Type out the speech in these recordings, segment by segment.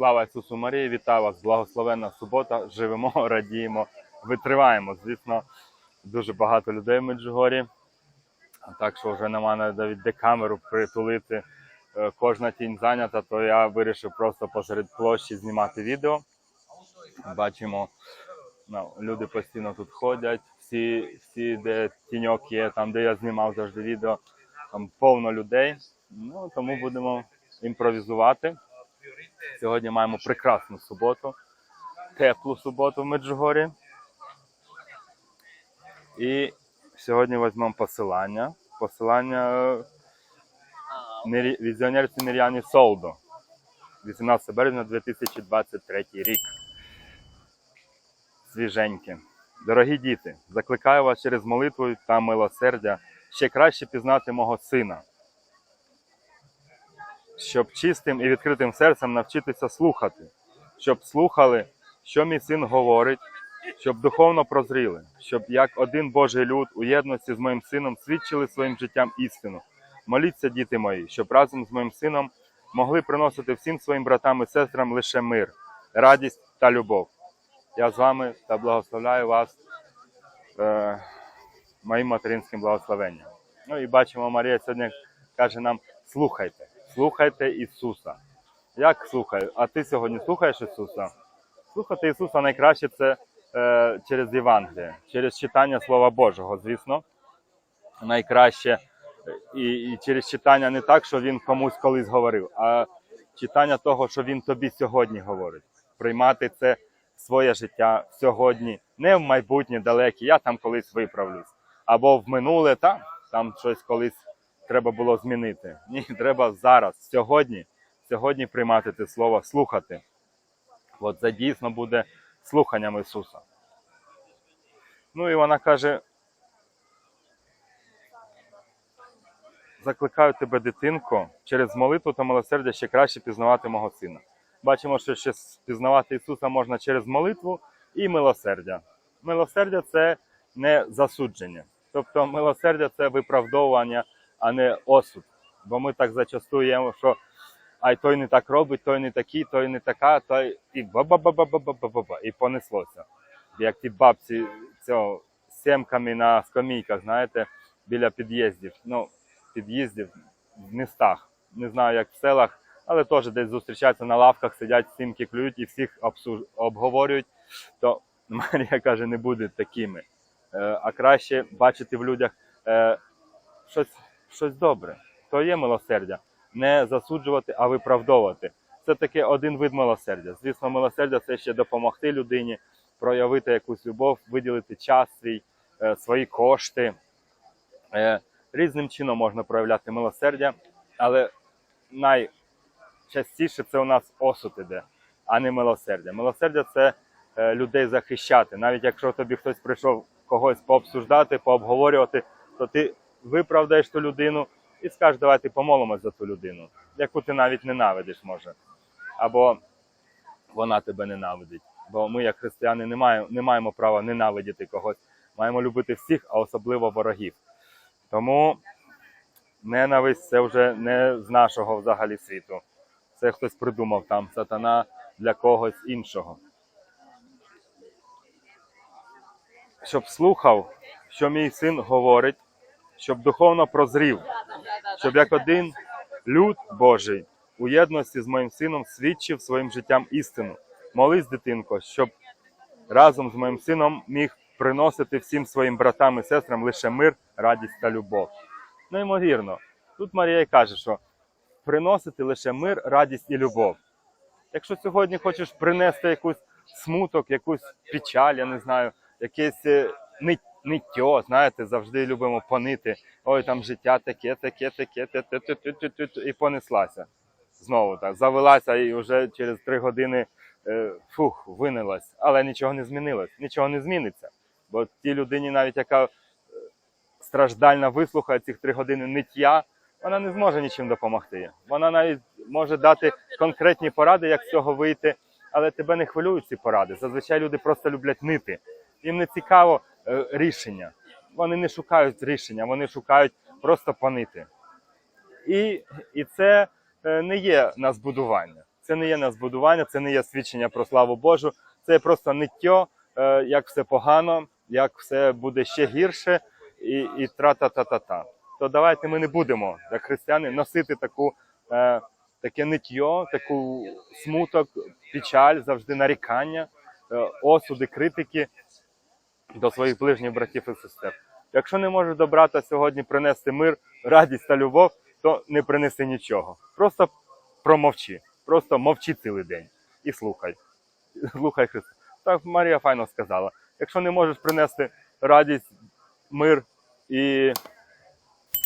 Слава Ісусу Марії, вітаю вас! Благословенна субота. Живемо, радіємо, витриваємо. Звісно, дуже багато людей в Меджугорі. Так що вже нема навіть де камеру притулити. Е, Кожна тінь зайнята, то я вирішив просто посеред площі знімати відео. Бачимо, ну, люди постійно тут ходять. Всі, всі, де тіньок є, там, де я знімав завжди відео, там повно людей. Ну, тому будемо імпровізувати. Сьогодні маємо прекрасну суботу, теплу суботу в Меджугорі. І сьогодні візьмемо посилання. Посилання е, візіонерці Мір'яні Солдо. 18 березня 2023 рік. Свіженьке. Дорогі діти, закликаю вас через молитву та милосердя ще краще пізнати мого сина, щоб чистим і відкритим серцем навчитися слухати, щоб слухали, що мій син говорить, щоб духовно прозріли, щоб як один Божий люд у єдності з моїм сином свідчили своїм життям істину. Моліться, діти мої, щоб разом з моїм сином могли приносити всім своїм братам і сестрам лише мир, радість та любов. Я з вами та благословляю вас е, моїм материнським благословенням. Ну і бачимо, Марія сьогодні каже нам: слухайте, слухайте Ісуса. Як слухаю? А ти сьогодні слухаєш Ісуса? Слухати Ісуса найкраще це е, через Євангеліє, через читання Слова Божого, звісно. Найкраще і, і через читання не так, що він комусь колись говорив, а читання того, що він тобі сьогодні говорить. Приймати це своє життя сьогодні, не в майбутнє далеке, я там колись виправлюсь. Або в минуле, там, там щось колись треба було змінити. Ні, треба зараз, сьогодні, сьогодні приймати це слово, слухати. От це дійсно буде слуханням Ісуса. Ну і вона каже: закликаю тебе, дитинко, через молитву та милосердя ще краще пізнавати мого сина. Бачимо, що ще пізнавати Ісуса можна через молитву і милосердя. Милосердя це не засудження. Тобто милосердя це виправдовування, а не осуд. Бо ми так зачастуємо, що ай той не так робить, той не такий, той не така, той і ба-ба-ба-ба-ба-ба-ба, і понеслося. Як ті бабці цього сімками на скамійках, знаєте, біля під'їздів. Ну, під'їздів в містах. Не знаю, як в селах, але теж десь зустрічаються на лавках, сидять, сімки клюють і всіх обсуж... обговорюють. То Марія каже, не буде такими. Е, а краще бачити в людях е, щось, щось добре. То є милосердя. Не засуджувати, а виправдовувати. Це таке один вид милосердя. Звісно, милосердя це ще допомогти людині, проявити якусь любов, виділити час свій, е, свої кошти. Е, різним чином можна проявляти милосердя, але найчастіше це у нас осуд іде, а не милосердя. Милосердя це е, людей захищати. Навіть якщо тобі хтось прийшов когось пообсуждати, пообговорювати, то ти виправдаєш ту людину і скажеш, давайте помолимось за ту людину, яку ти навіть ненавидиш, може. Або вона тебе ненавидить. Бо ми, як християни, не маємо, не маємо права ненавидіти когось. Маємо любити всіх, а особливо ворогів. Тому ненависть це вже не з нашого взагалі світу. Це хтось придумав там сатана для когось іншого. Щоб слухав, що мій син говорить, щоб духовно прозрів, щоб як один люд Божий у єдності з моїм сином свідчив своїм життям істину. Молись, дитинко, щоб разом з моїм сином міг приносити всім своїм братам і сестрам лише мир, радість та любов. Неймовірно, тут Марія каже, що приносити лише мир, радість і любов. Якщо сьогодні хочеш принести якусь смуток, якусь печаль, я не знаю, якесь е, ни- ниття, знаєте, завжди любимо понити. Ой, там життя таке, таке, таке, те, і понеслася. Знову так, завелася і вже через три години е, фух, винилась. Але нічого не змінилось, нічого не зміниться. Бо тій людині, навіть яка е, страждально вислухає цих три години ниття, вона не зможе нічим допомогти. Вона навіть може дати конкретні поради, як з цього вийти, але тебе не хвилюють ці поради. Зазвичай люди просто люблять нити. Їм не цікаво рішення. Вони не шукають рішення, вони шукають просто понити. І, і це е, не є на збудування. Це не є назбудування, це не є свідчення про славу Божу. Це просто ниття, е, як все погано, як все буде ще гірше, і, і тра-та-та-та-та. То давайте ми не будемо, як християни, носити таку, е, таке ниття, таку смуток, печаль, завжди нарікання, е, осуди, критики до своїх ближніх братів і сестер. Якщо не можеш до брата сьогодні принести мир, радість та любов, то не принеси нічого. Просто промовчи. Просто мовчи цілий день і слухай. Слухай Христа. Так Марія файно сказала. Якщо не можеш принести радість, мир і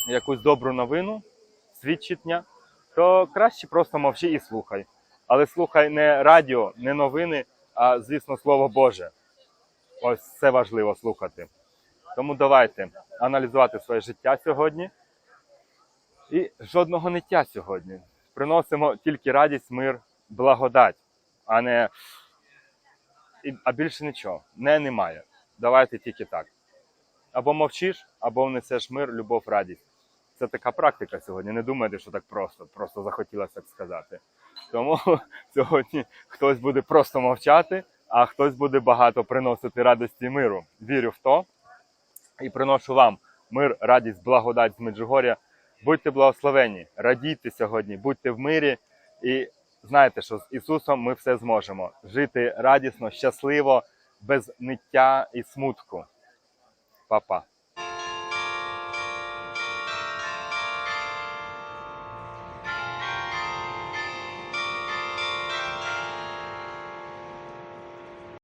якусь добру новину, свідчення, то краще просто мовчи і слухай. Але слухай не радіо, не новини, а звісно, Слово Боже. Ось це важливо слухати. Тому давайте аналізувати своє життя сьогодні. І жодного ниття сьогодні. Приносимо тільки радість, мир, благодать, а не а більше нічого. Не немає. Давайте тільки так. Або мовчиш, або внесеш мир, любов, радість. Це така практика сьогодні. Не думайте, що так просто, просто захотілося так сказати. Тому сьогодні хтось буде просто мовчати, а хтось буде багато приносити радості і миру. Вірю в то і приношу вам мир, радість, благодать з Меджугоря. Будьте благословені, радійте сьогодні, будьте в мирі і знайте, що з Ісусом ми все зможемо жити радісно, щасливо, без ниття і смутку. Па-па.